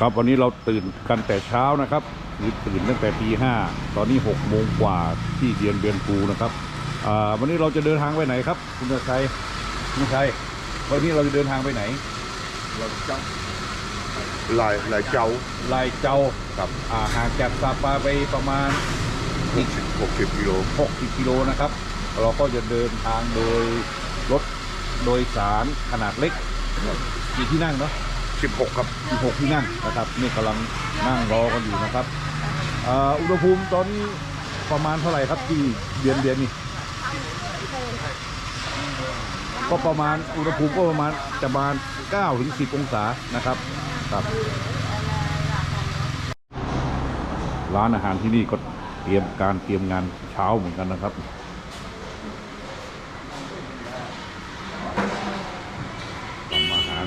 ครับวันนี้เราตื่นกันแต่เช้านะครับหรือตื่นตั้งแต่ตีห้าตอนนี้หกโมงกว่าที่เรียนเบียนปูนะครับอ่าวันนี้เราจะเดินทางไปไหนครับคุณชัยคุณชัยวันนี้เราจะเดินทางไปไหนเราจับลายลายเจ้าลายเจ้ากับอ่าห่างจากซาปาไปประมาณหกสิบหกสิบกิโล60กิโลนะครับ เราก็จะเดินทางโดยรถโดยสารขนาดเล็กกี่ที่นั่งเนาะ สิบหกครับ 16 ที่นั่งนะครับนี่กำลังนั่งรอกันอยู่นะครับอุณหภูมิตอนนี้ประมาณเท่าไหร่ครับที่เดือนเดือนนี่ก็ประมาณอุณหภูมิก็ประมาณจะประมาณ9ถึง10 องศานะครับครับ ร้านอาหารที่นี่ก็เตรียมการเตรียมงานเช้าเหมือนกันนะครับทำอาหาร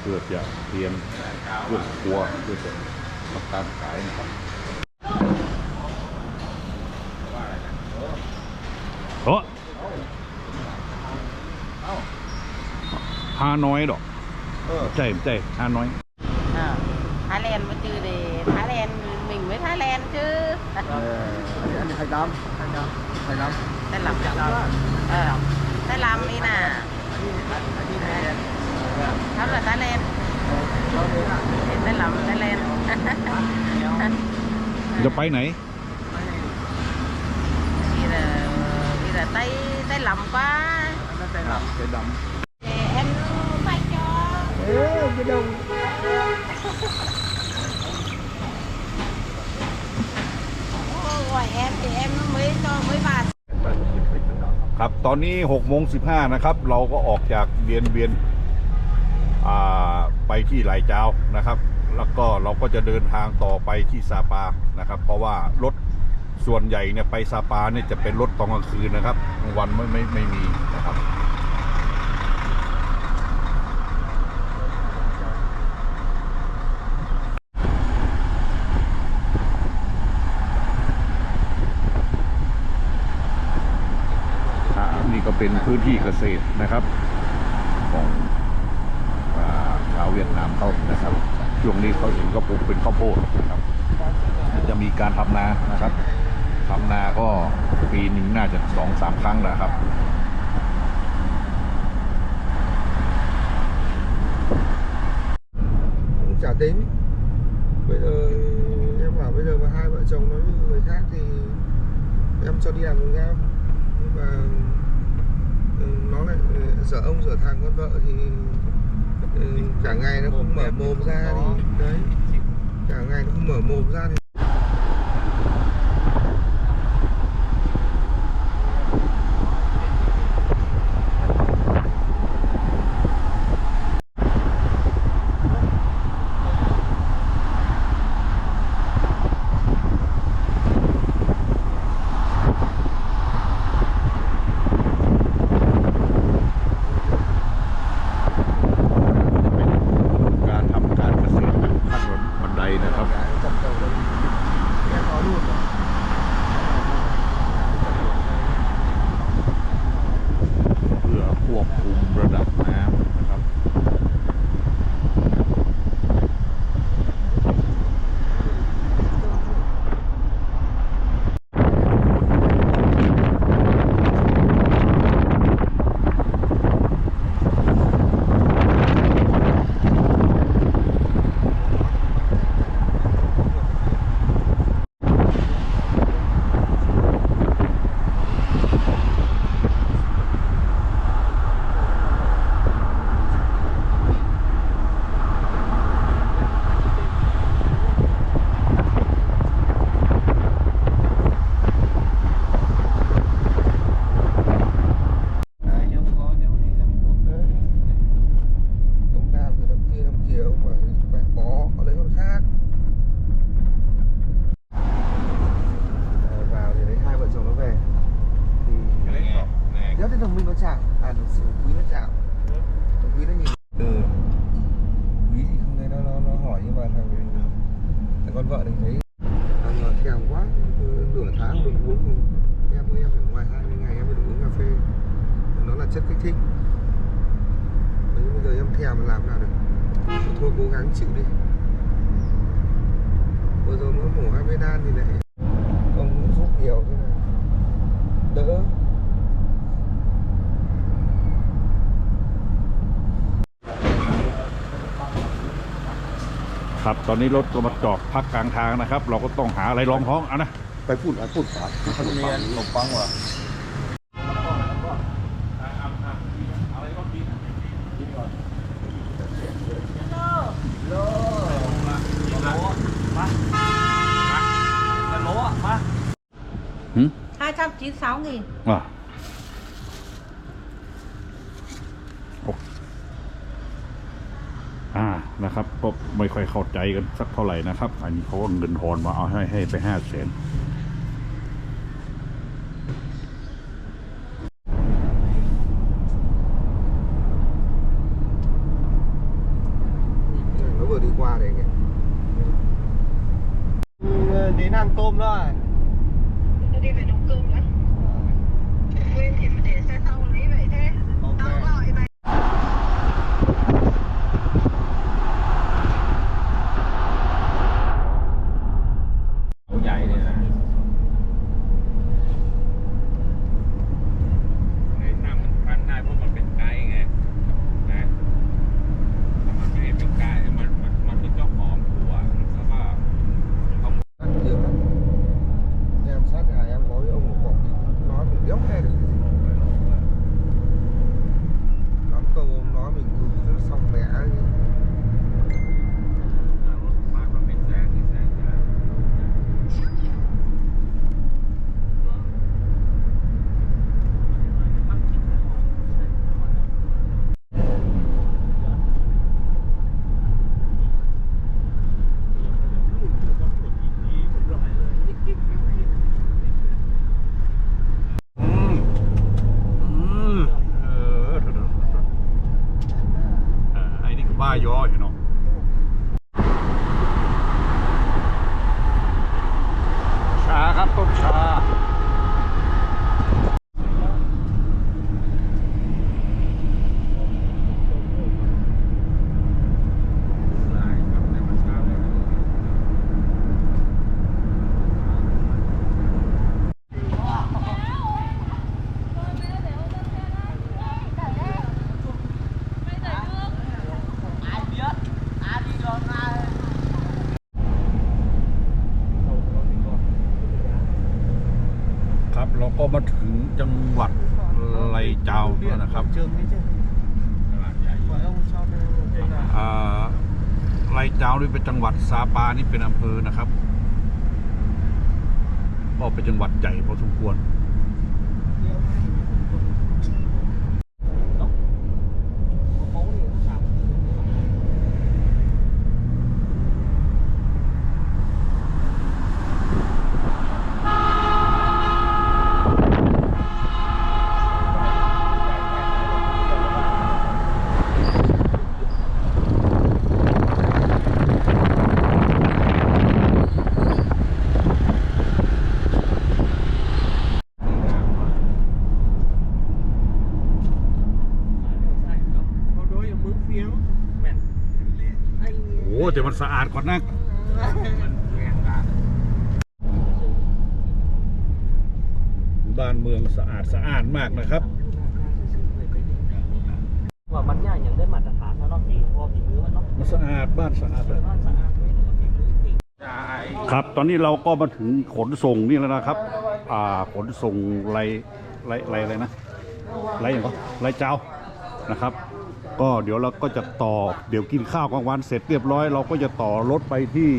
เพื่อจะเตรียมเครื่องครัวเพื่อจะทำการขายนะครับโอ้ฮานอยดอกใช่ใช่ฮานอย Ờ, Thái Lan mới chưa thì Thái Lan mình mới Thái Lan chứ anh hai năm hai năm hai năm Thái Lâm ờ, Thái Lâm đi nè Đó là Thái Lan Thì Thái Lâm Thái Lan จะไปไหน Thì là Thì là Tây Tây Lâm quá tay làm tay đậm Thì em phải cho ê cái đâu Ngoài em thì em mới cho mới vào ครับ ตอนนี้6โมง15นะครับ เราก็ออกจากเบียนเบียนอ่า ไปที่ไหลเจ้านะครับ แล้วก็เราก็จะเดินทางต่อไปที่ซาปานะครับ เพราะว่ารถส่วนใหญ่เนี่ยไปซาปาเนี่ยจะเป็นรถตอนกลางคืนนะครับกลางวันไม่ไม่ไม่มีนะครับนี่ก็เป็นพื้นที่เกษตรนะครับ ของอ่าชาว เขานะครับช่วงนี้เขาเองก็ปลูกเป็นข้าวโพดนะครับ จะมีการทำนานะครับทำนาก็ปีหนึ่งน่าจะสองสามครั้งนะครับ cũng chả tính bây giờ em bảo bây giờ mà hai vợ chồng nói với người khác thì em cho đi làm cùng nhau nhưng mà nó lại dở ông dở thằng con vợ thì cả ngày nó không mở mồm ra thì đấy. Cả ngày nó không mở mồm ra thì ตอนนี้รถก็มาจอดพักกลางทางนะครับ เราก็ต้องหาอะไรรองท้องเอานะไปพูดไปพูดฝาขนมปังขนมปังว่ะหืม296 nghìn อะโอ้อ่านะครับก็ ไม่ค่อยเข้าใจกันสักเท่าไหร่นะครับ อันนี้เขาก็เงินทอนมาเอาให้ให้ไปห้าแสน มาถึงจังหวัดไรเจ้าแล้วนะครับ Trường đi chứ ตลาดใหญ่ Gọi ông cho cái này อ่าไรเจ้านี่เป็นจังหวัดซาปานี่เป็นอำเภอนะครับ ก็เป็นจังหวัดใหญ่พอสมควร แต่มันสะอาดกว่านะบ้านเมืองสะอาดสะอาดมากนะครับว่ามันง่ายอย่างได้มาตรฐานแล้วเนาะตีพอตีมือมันเนาะมันสะอาดบ้านสะอาดเลยบ้านสะอาดด้วยแล้วก็ตีมือตีครับตอนนี้เราก็มาถึงขนส่งนี่แล้วนะครับ อ่าขนส่งไรไรไรอะไรนะไรอย่างก็ไรเจ้านะครับ ก็เดี๋ยวเราก็จะต่อเดี๋ยวกินข้าวกลางวันเสร็จเรียบร้อย เราก็จะต่อรถไปที่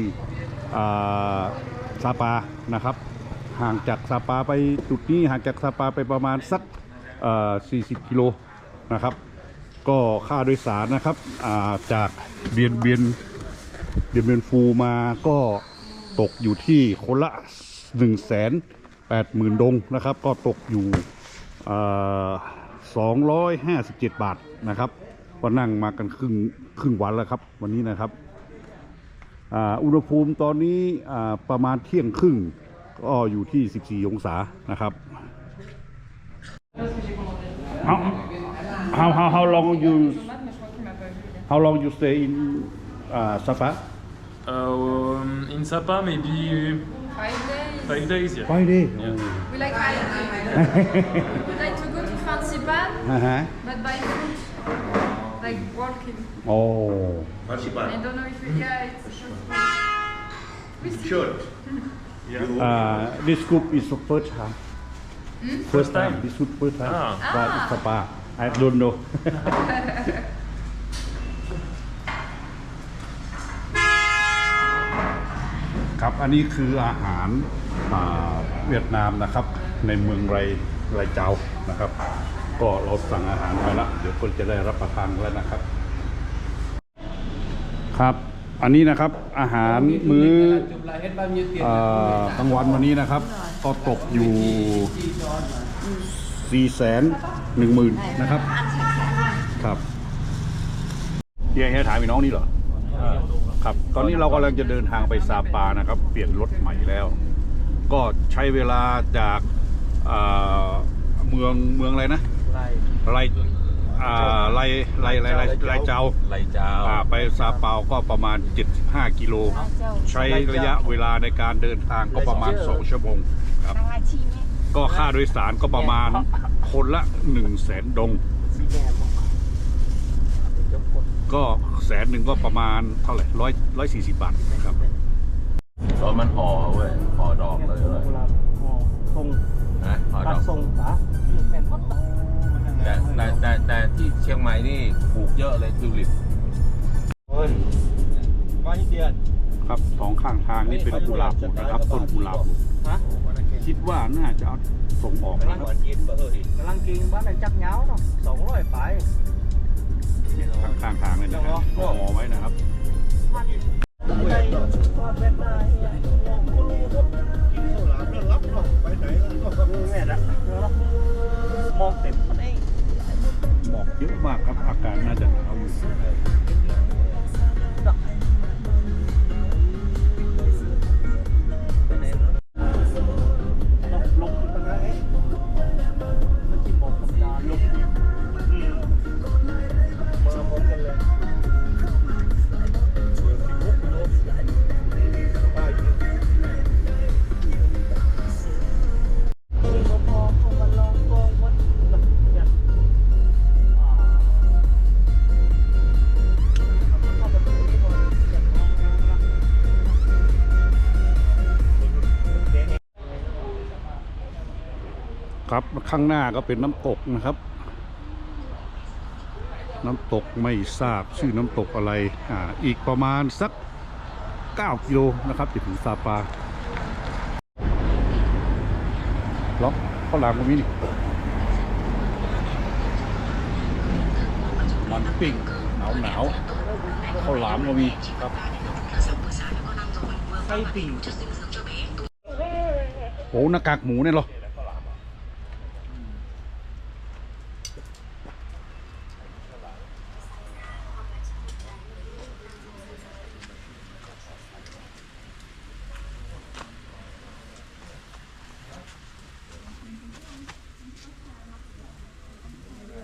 ซาปานะครับ ห่างจากซาปาไปจุดนี้ห่างจากซาปาไปประมาณสัก 40 กิโลนะครับ ก็ค่าโดยสารนะครับาจากเบียนเบียนเดือนเดือนฟูมาก็ตกอยู่ที่คนละ1นึ่งแสนแปดงนะครับ ก็ตกอยู่สองร้อยห้าสิบเจ็ดบาทนะครับ ก็นั่งมากันครึ่งครึ่งวันแล้วครับ วันนี้นะครับอาอุณหภูมิตอนนี้อ่าประมาณเที่ยงครึ่งก็อยู่ที่ 14 องศานะครับ How how how how long you how long you stay in uh, Sapa Um, in Sapa, maybe Five days. five days. Yeah. ไปดิ We like hiking. we like to go to fancy pan, อ่าฮะ but by foot. Like walking. โอ้ I don't know if we yeah, it's we see. Should. อ่า this group is the first time First time. this group first time Ah. but it's spa I don't know ครับ อันนี้คืออาหารอ่าเวียดนามนะครับ ในเมืองไรไรเจ้านะครับ ก็เราสั่งอาหารไปแล้วเดี๋ยวคนจะได้รับประทานแล้วนะครับ ครับ อันนี้นะครับอาหารมื้อเอ่อกลางวันวันนี้นะครับ ก็ตกอยู่สี่แสนหนึ่งหมื่นนะครับ ครับเฮียเฮียถามอีน้องนี่เหรอครับ ตอนนี้เรากำลังจะเดินทางไปซาปานะครับ เปลี่ยนรถใหม่แล้ว ก็ใช้เวลาจากเมืองเมืองอะไรนะ ไล่ไรอ่าไรไรไรไรไรเจ้าไหลเจ้าอ่าไปซาเปาก็ประมาณ 75 กิโล ใช้ระยะเวลาในการเดินทางก็ประมาณ 2 ชั่วโมงครับ ก็ค่าโดยสารก็ประมาณคนละ 1 0 0 0 0แสนดงสีแดงมั้งยกกดก็แสนหนึ่งก็ประมาณเท่าไหร่ร้อยร้อยสี่สิบบาทครับตอนมันห่อเว้ยห่อดอกเลยเลยกุหลาบห่อทรงนะห่อดตัอดกทรงตาแม่นหมด แต่แต่แต่แต่ที่เชียงใหม่นี่ปลูกเยอะเลยทิวลิปเฮ้ยมาที่เดือน ครับสองข้างทางนี่เป็นกุหลาบหมดนะครับต้นกุหลาบหมดฮะคิดว่าน่าจะเอาส่งออกกำลันะงครับกินเอ้ยกำลังกินบ้านไหนจักเหงาเนาะสองร้อยไปเนี่ยข้างข้างทางเลยนะครับห่อไว้นะครับมองเต็มมันเองหมอก เยอ ข้างหน้าก็เป็นน้ำตกนะครับ น้ำตกไม่ทราบชื่อน้ำตกอะไรอ่าอีกประมาณสัก 9 กิโลนะครับจะถึงซาปาล็อกข้าวหลามก็มีนี่มันปิ้งหนาวหนาวข้าวหลามก็มีครับไส้ปิ่งโอ้หน้ากากหมูเนี่ยหรอ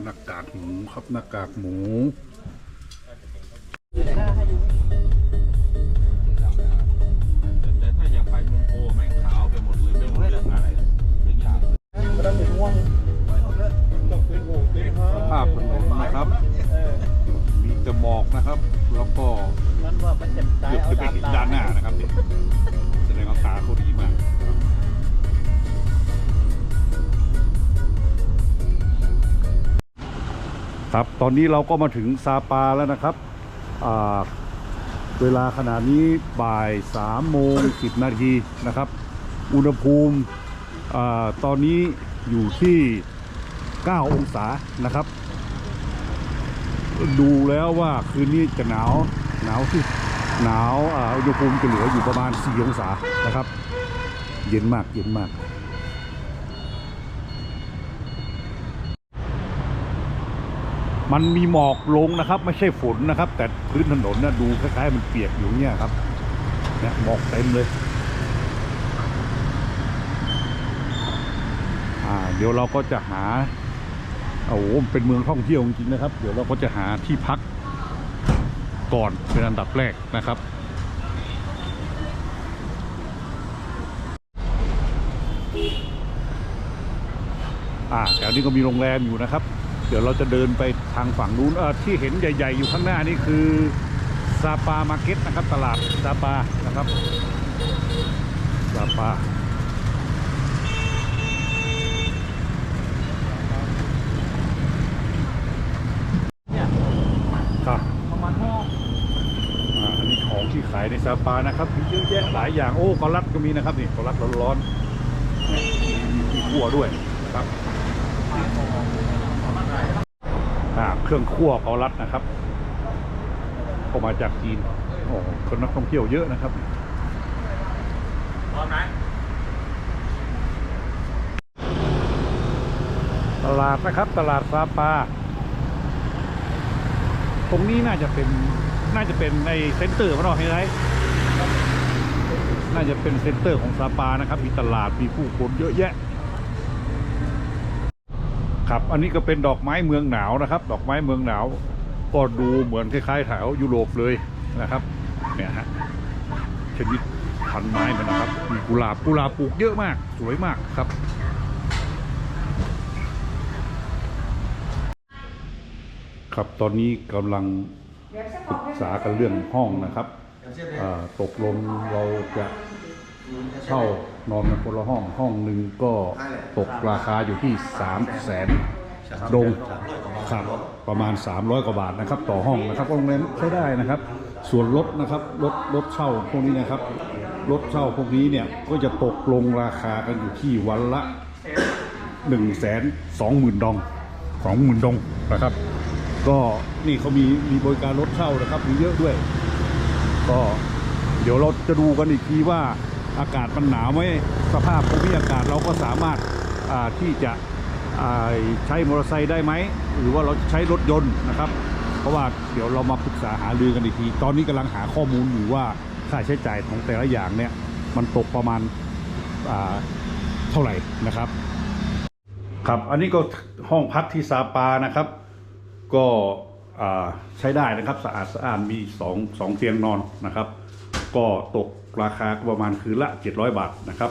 หน้ากากหมูครับหน้ากากหมูแต่ถ้าอยางไปมืองโพแม่งขาวไปหมดเลยไม่รู้เรื่องอะไรอย่างเงี้ยสภาพถนนนะครับ มีแต่หมอกนะครับ แล้วก็มันว่ามันจะตายเอาจะไปดาบเห็นตาด้านหน้านะครับเนี่ยแสดงว่าตาเขาดีมาก ครับ ตอนนี้เราก็มาถึงซาปาแล้วนะครับ เวลาขณะนี้บ่าย3โมง10นาทีนะครับ อุณหภูมิตอนนี้อยู่ที่ 9 องศานะครับ ดูแล้วว่าคืนนี้จะหนาวหนาวที่หนาวอุณหภูมิจะเหลืออยู่ประมาณ 4 องศานะครับ เย็นมากเย็นมาก มันมีหมอกลงนะครับ ไม่ใช่ฝนนะครับ แต่พื้นถนนเนี่ยดูคล้ายๆมันเปียกอยู่เนี่ยครับเนี่ยหมอกเต็มเลย อ่า เดี๋ยวเราก็จะหาโอ้โหเป็นเมืองท่องเที่ยวจริงๆนะครับ เดี๋ยวเราก็จะหาที่พักก่อนเป็นอันดับแรกนะครับอ่าแถวนี้ก็มีโรงแรมอยู่นะครับ เดี๋ยวเราจะเดินไปทางฝั่งนู้นเออที่เห็นใหญ่ ๆ อยู่ข้างหน้านี่คือซาปามาร์เก็ตนะครับ ตลาดซาปานะครับซาปาเนี่ยครับประมาณห้ออ่าอันนี้ของที่ขายในซาปานะครับมีเยอะแยะหลายอย่างโอ้กอลัดก็มีนะครับนี่กอลัดร้อนๆมีมีขั่วด้วยครับอ่า เครื่องคั่วเกอลัดนะครับเข้ามาจากจีนโอ้คนนักท่องเที่ยวเยอะนะครับพร้อมไหมตลาดนะครับ ตลาดซาปา ตรงนี้น่าจะเป็นน่าจะเป็นในเซ็นเตอร์มันหรอเห็นไหมน่าจะเป็นเซ็นเตอร์ของซาปานะครับ มีตลาดมีผู้คนเยอะแยะ ครับ อันนี้ก็เป็นดอกไม้เมืองหนาวนะครับ ดอกไม้เมืองหนาว ก็ดูเหมือนคล้ายๆแถวยุโรปเลยนะครับ เนี่ยฮะชนิดพันไม้มันนะครับ มีกุหลาบกุหลาบปลูกเยอะมาก สวยมากครับ ครับตอนนี้กำลังปรึกษากันเรื่องห้องนะครับอ่าตกลงเราจะ เช่านอนกันคนละห้องห้องหนึ่งก็ตกราคาอยู่ที่3ามแสนดงครับประมาณ 300 กว่าบาทนะครับ ต่อห้องนะครับโรงแรมใช้ได้นะครับ ส่วนรถนะครับรถรถเช่าพวกนี้นะครับรถเช่าพวกนี้เนี่ยก็จะตกลงราคากันอยู่ที่วันละหนึ่งแสนสองหมื่นดองสองหมื่นดองนะครับ ก็นี่เขามีมีบริการรถเช่านะครับมีเยอะด้วย ก็เดี๋ยวเราจะดูกันอีกทีว่า อากาศมันหนาวไหมสภาพภูมิอากาศเราก็สามารถที่จะใช้มอเตอร์ไซค์ได้ไหม หรือว่าเราจะใช้รถยนต์นะครับ เพราะว่าเดี๋ยวเรามาปรึกษาหารือกันอีกที ตอนนี้กำลังหาข้อมูลอยู่ว่าค่าใช้จ่ายของแต่ละอย่างเนี่ยมันตกประมาณาเท่าไหร่นะครับ ครับอันนี้ก็ห้องพักที่ซาปานะครับ ก็ใช้ได้นะครับสะอาดสะอาดมีสองสองเตียงนอนนะครับ ก็ตก ราคาก็ประมาณคืนละ 700 บาทนะครับ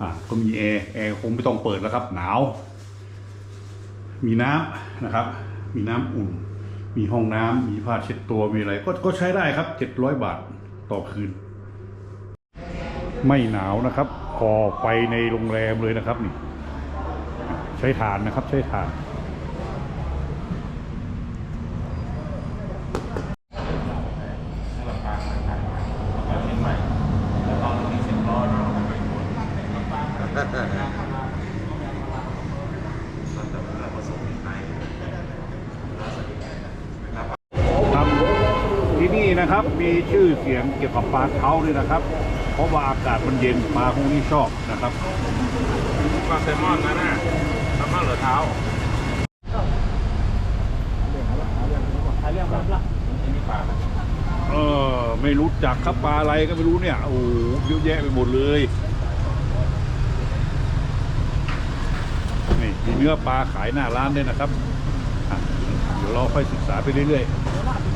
อ่าก็มีแอร์แอร์คงไม่ต้องเปิดแล้วครับ หนาว มีน้ำนะครับ มีน้ำอุ่น มีห้องน้ำมีผ้าเช็ดตัวมีอะไร ก็ก็ใช้ได้ครับ 700 บาทต่อคืน ไม่หนาวนะครับก่อไฟในโรงแรมเลยนะครับนี่ใช้ถ่านนะครับ ใช้ถ่าน ครับที่ นี่นะครับมีชื่อเสียงเกี่ยวกับปลาเท้าด้วยนะครับ เพราะว่าอากาศมันเย็นปลาพวกนี้ชอบนะครับปลาแซลมอนนะน่ะแซลมอนเหรือเท้าหาเรื่องรับละอันนี้ปลาอะไรเออไม่รู้จักครับปลาอะไรก็ไม่รู้เนี่ยโอ้โหเยอะแยะไปหมดเลยนี่มีเนื้อปลาขายหน้าร้านด้วยนะครับอะเดี๋ยวเราค่อยศึกษาไปเรื่อยๆ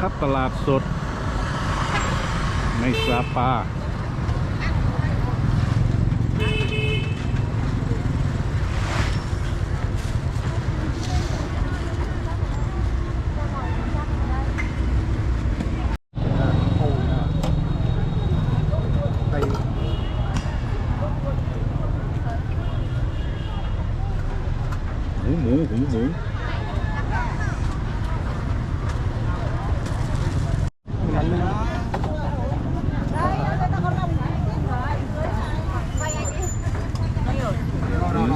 นะครับตลาดสด ในซาปาหมูหมูหมูหมู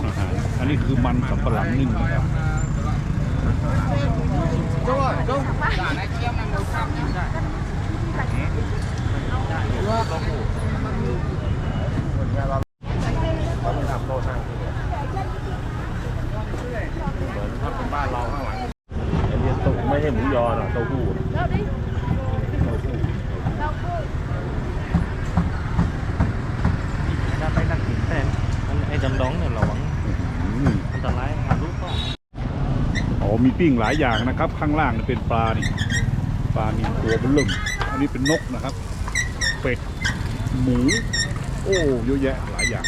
อาหารอันนี้คือมันสำปะหลังนึ่งนะครับ เเขาไม่ทำโต๊ะนั่งที่เนี่ยเหมือนถ้าเป็นบ้านเราข้างหลังอันนี้เต้าไม่ใช่หมูยอนะเต้าหู้เต้าหู้ ถ้าไปนักกินแต่มันไอ้ดำดองเนี่ยระวัง อืม อันตรายหาลูกก็ อ๋อ มีปิ้งหลายอย่างนะครับ ข้างล่างเป็นปลานี่ปลานี่ตัวเป็นเริ่มอันนี้เป็นนกนะครับ เป็ดหมู โอ้เยอะแยะหลายอย่าง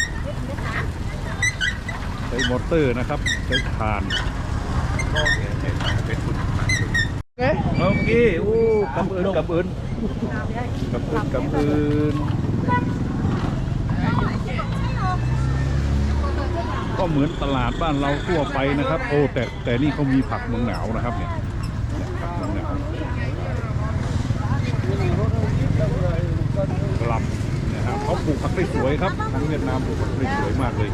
ใช้มอเตอร์นะครับใช้ถ่านโอเคโอ้กับเอินกับเอินกับเอินกับเอิน ก็เหมือนตลาดบ้านเราทั่วไปนะครับ โอ้แต่แต่นี่เขามีผักเมืองหนาวนะครับเนี่ยเนี่ยผักเมืองหนาวกลับนะครับเขาปลูกผักได้สวยครับทางเวียดนามปลูกผักได้สวยมากเลย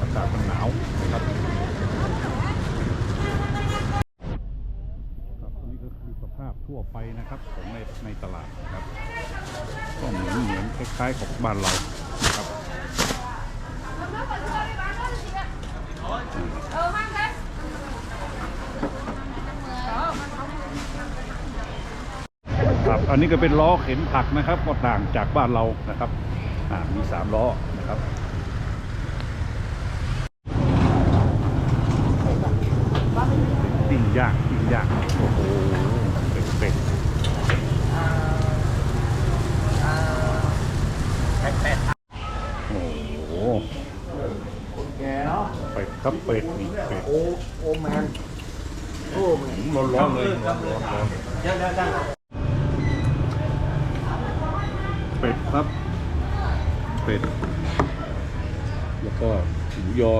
อากาศมันหนาวนะครับนี่ก็คือสภาพทั่วไปนะครับของในในตลาดนะครับก็เหมือนเหมือนคล้ายๆของบ้านเรานะครับ อันนี้ก็เป็นล้อเข็นผักนะครับ ก็ต่างจากบ้านเรานะครับอ่ามีสามล้อนะครับปิ้งย่างปิ้งย่างโอ้โหเป็ดเป็ดโอ้โหแกเนาะเป็ดครับเป็ดนี่เป็ดโอโอแมนโอ้แมนร้อนร้อนๆเลยร้อนร้อนร้อน เป็ดครับ เป็ด แล้วก็หมูยอ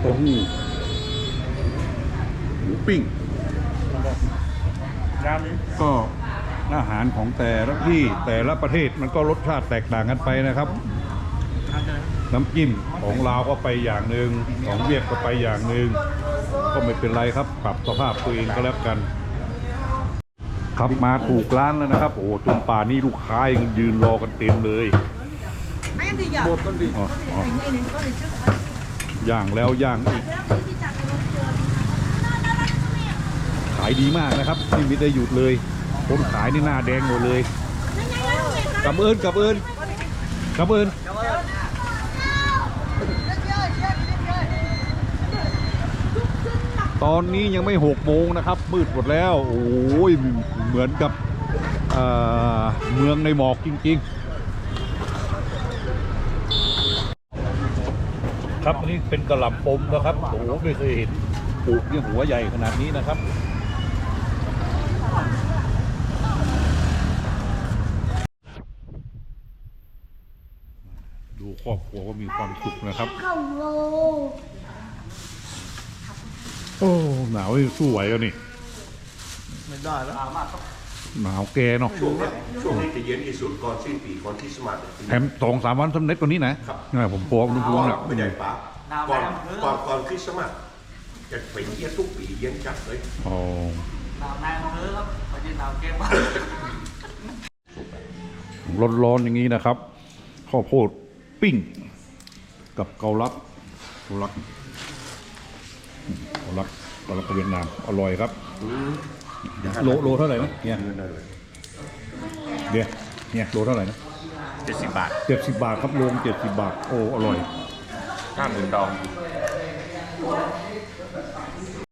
เต้าหู้หมูปิ้งก็อาหารของแต่ละที่แต่ละประเทศมันก็รสชาติแตกต่างกันไปนะครับน้ำจิ้มของลาวก็ไปอย่างหนึ่งของเวียดก็ไปอย่างหนึ่งก็ไม่เป็นไรครับ ปรับสภาพตัวเองก็แล้วกัน ครับมาถูกร้านแล้วนะครับ โอ้จนป่านนี้ลูกค้ายังยืนรอกันเต็มเลยอ๋ออ๋อย่างแล้วย่างอีก ขายดีมากนะครับไม่มีได้หยุดเลยคนขายนี่หน้าแดงหมดเลยกับเอิญกับเอิญกับเอิญ ตอนนี้ยังไม่หกโมงนะครับ มืดหมดแล้ว โอ้ยเหมือนกับเอ่อเมืองในหมอกจริง ๆ ครับอันนี้เป็นกระหล่ำปมนะครับ โอ้โหไม่เคยเห็นปลูกเนี่ยหัวใหญ่ขนาดนี้นะครับดูครอบครัวว่ามีความสุขนะครับ โอ้หนาวนี่สู้ไหวแล้วนี่ไม่ได้แล้วหนาวแกเนาะช่วงนี้จะเย็นที่สุดก่อนสิ้นปีก่อนคริสต์มาสแถมสองสามวันสำเร็จกว่านี้นะนี่ผมปอกนุ่มๆเนี่ยไม่ใหญ่ป๋าก่อนก่อนก่อนคริสต์มาสจะเป็นเย็นทุกปีเย็นจัดเลยอ๋อหนาวนายอำเภอครับพอดีหนาวแก้มากร้อนๆอย่างนี้นะครับข้าวโพดปิ้ง กับเกาลัดเกาลัด เกาลัดเกาลัดเวียดนามอร่อยครับโลโลเท่าไหร่นะเนี่ยเดี๋ยวเนี่ยโลเท่าไหร่นะเจ็ดสิบบาทเจ็ดสิบบาทครับโลเจ็ดสิบบาทโอ้อร่อยห้าหมื่นดอง